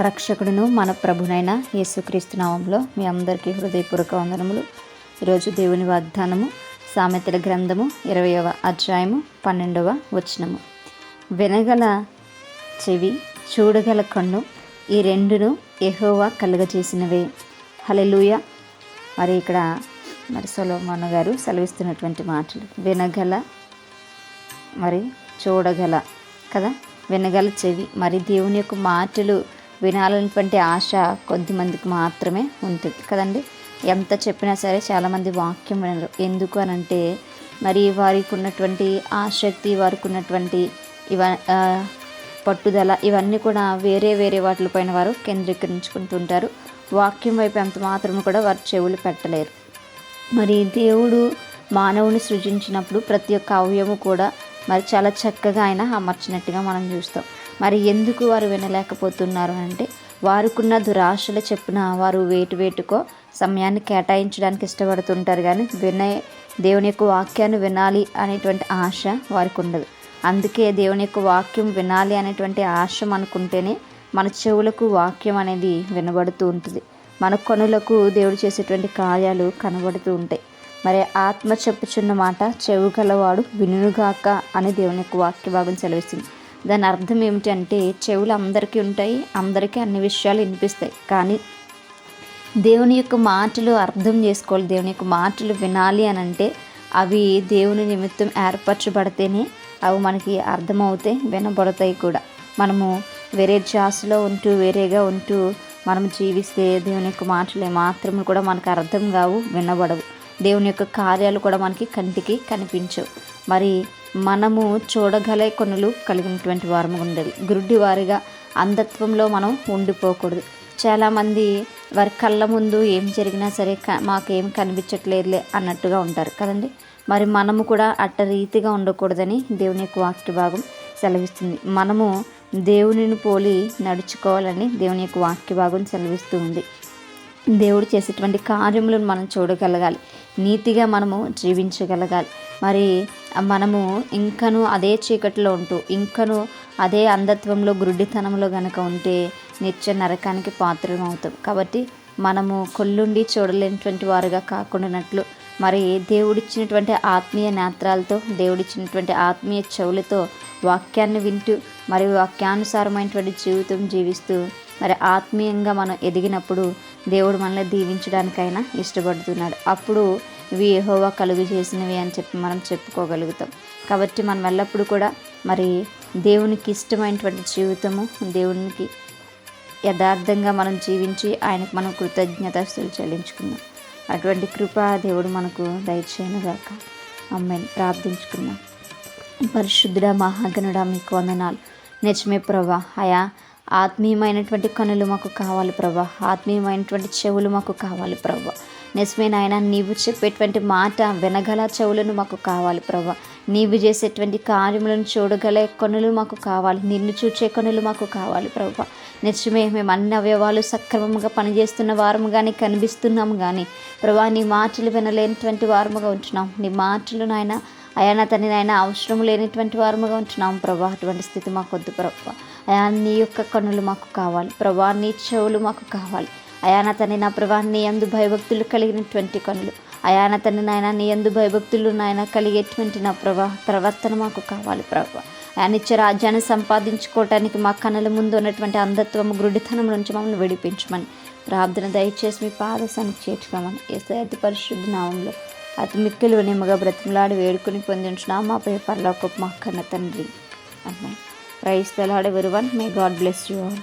రక్షకుడును మన ప్రభునైన యేసుక్రీస్తు నామంలో మీ అందరికీ హృదయపూర్వక వందనములు. ఈరోజు దేవుని వాగ్దానము సామెతల గ్రంథము ఇరవయవ అధ్యాయము పన్నెండవ వచనము. వినగల చెవి చూడగల కన్ను ఈ రెండును ఎహోవా కలుగజేసినవే. హలెలూయ మరి ఇక్కడ మరి సొలోమోన గారు సెలవిస్తున్నటువంటి మాటలు. వినగల మరి చూడగల కదా? వినగల చెవి. మరి దేవుని యొక్క మాటలు వినాలన్నటువంటి ఆశ కొద్దిమందికి మాత్రమే ఉంటుంది కదండి? ఎంత చెప్పినా సరే చాలామంది వాక్యం వినరు. ఎందుకు అని అంటే మరి వారికి ఉన్నటువంటి ఆసక్తి వారికి ఉన్నటువంటి ఇవ పట్టుదల ఇవన్నీ కూడా వేరే వేరే వాటిపైన వారు కేంద్రీకరించుకుంటుంటారు. వాక్యం వైపు ఎంత మాత్రం కూడా వారు చెవులు పెట్టలేరు. మరి దేవుడు మానవుని సృజించినప్పుడు ప్రతి ఒక్క అవయము కూడా మరి చాలా చక్కగా ఆయన అమర్చినట్టుగా మనం చూస్తాం. మరి ఎందుకు వారు వినలేకపోతున్నారు అంటే వారికున్న దురాశల చెప్పున వారు వేటు వేటుకో సమయాన్ని కేటాయించడానికి ఇష్టపడుతుంటారు కానీ వినే దేవుని యొక్క వాక్యాన్ని వినాలి అనేటువంటి ఆశ వారికి ఉండదు అందుకే దేవుని యొక్క వాక్యం వినాలి అనేటువంటి ఆశ మనకుంటేనే మన చెవులకు వాక్యం అనేది వినబడుతూ ఉంటుంది. మన కనులకు దేవుడు చేసేటువంటి కార్యాలు కనబడుతూ ఉంటాయి. మరి ఆత్మ చెప్పుచున్న మాట చెవు గలవాడు వినుగాక అని దేవుని యొక్క వాక్య భాగం సెలవిస్తుంది. దాని అర్థం ఏమిటంటే చెవులు అందరికీ ఉంటాయి అందరికీ అన్ని విషయాలు వినిపిస్తాయి. కానీ దేవుని యొక్క మాటలు అర్థం చేసుకోవాలి దేవుని యొక్క మాటలు వినాలి అని అంటే అవి దేవుని నిమిత్తం ఏర్పరచబడితేనే అవి మనకి అర్థమవుతాయి వినబడతాయి కూడా. మనము వేరే జాస్లో ఉంటూ వేరేగా ఉంటూ మనం జీవిస్తే దేవుని యొక్క మాటలు మాత్రం కూడా మనకు అర్థం కావు వినబడవు. దేవుని యొక్క కార్యాలు కూడా మనకి కంటికి కనిపించవు. మరి మనము చూడగలే కొనులు కలిగినటువంటి వారము ఉండదు గురుడి వారిగా అంధత్వంలో మనం ఉండిపోకూడదు. చాలామంది వారి కళ్ళ ముందు ఏం జరిగినా సరే క మాకేం కనిపించట్లేదులే అన్నట్టుగా ఉంటారు. కదండి? మరి మనము కూడా అట్ట రీతిగా ఉండకూడదని దేవుని యొక్క వాక్య భాగం సెలవిస్తుంది. మనము దేవునిని పోలి నడుచుకోవాలని దేవుని యొక్క వాక్య భాగం సెలవిస్తూ ఉంది. దేవుడు చేసేటువంటి కార్యములను మనం చూడగలగాలి. నీతిగా మనము జీవించగలగాలి. మరి మనము ఇంకను అదే చీకటిలో ఉంటూ ఇంకను అదే అంధత్వంలో గురుడితనంలో గనక ఉంటే నిత్య నరకానికి పాత్రం అవుతాం. కాబట్టి మనము కొల్లుండి చూడలేనటువంటి వారుగా కాకుండానట్లు మరి దేవుడిచ్చినటువంటి ఆత్మీయ నేత్రాలతో దేవుడిచ్చినటువంటి ఆత్మీయ చెవులతో వాక్యాన్ని వింటూ మరియు వాక్యానుసారమైనటువంటి జీవితం జీవిస్తూ మరి ఆత్మీయంగా మనం ఎదిగినప్పుడు దేవుడు మనల్ని దీవించడానికైనా ఇష్టపడుతున్నాడు. అప్పుడు ఇవి ఏహోవా కలుగు చేసినవి అని చెప్పి మనం చెప్పుకోగలుగుతాం. కాబట్టి మనం ఎల్లప్పుడూ కూడా మరి దేవునికి ఇష్టమైనటువంటి జీవితము దేవునికి యథార్థంగా మనం జీవించి ఆయనకు మనం కృతజ్ఞతస్తులు చెల్లించుకుందాం. అటువంటి కృప దేవుడు మనకు దయచేయనుగాక. అమ్మాయిని ప్రార్థించుకుందాం. పరిశుద్ధుడ మహాగణుడ మీకు వందనాలు. నిజమే ప్రభా అయా ఆత్మీయమైనటువంటి కనులు మాకు కావాలి ప్రభా. ఆత్మీయమైనటువంటి చెవులు మాకు కావాలి ప్రభా. నిజమే నాయన నీవు చెప్పేటువంటి మాట వినగల చెవులను మాకు కావాలి ప్రభా. నీవు చేసేటువంటి కార్యములను చూడగల కనులు మాకు కావాలి. నిన్ను చూచే కనులు మాకు కావాలి ప్రభా. నిజమే మేము అన్ని అవయవాలు సక్రమంగా పనిచేస్తున్న వారము కానీ కనిపిస్తున్నాము కానీ ప్రభా నీ మాటలు వినలేనటువంటి వారముగా ఉంటున్నాం. నీ మాటలు నాయన అయా నా తండ్రి నాయన అవసరం లేనటువంటి వారముగా ఉంటున్నాం ప్రభా. అటువంటి స్థితి మాకు వద్దు ప్రభా. అయా నీ యొక్క కన్నులు మాకు కావాలి ప్రభా. నీ చెవులు మాకు కావాలి. అయా నా తండ్రి నా ప్రభా నీ అందు భయభక్తులు కలిగినటువంటి కనులు అయాన నా తండ్రి నాయన నీ అందు భయభక్తులు నాయన కలిగేటువంటి నా ప్రభా ప్రవర్తన మాకు కావాలి ప్రభా. ఆయన ఇచ్చే రాజ్యాన్ని సంపాదించుకోవటానికి మా కన్నుల ముందు ఉన్నటువంటి అంధత్వము గురుడితనం నుంచి మమ్మల్ని విడిపించమని ప్రార్థన దయచేసి మీ పాదశానికి చేర్చుకోమని ఏసై అతి పరిశుద్ధ నామంలో అతి మిక్కిలు నిమ్మగా బ్రతిమలాడి వేడుకొని పొందించిన మా పై ఒక మా కన్న తండ్రి. అమ్మాయి. Praise the Lord one may God bless you all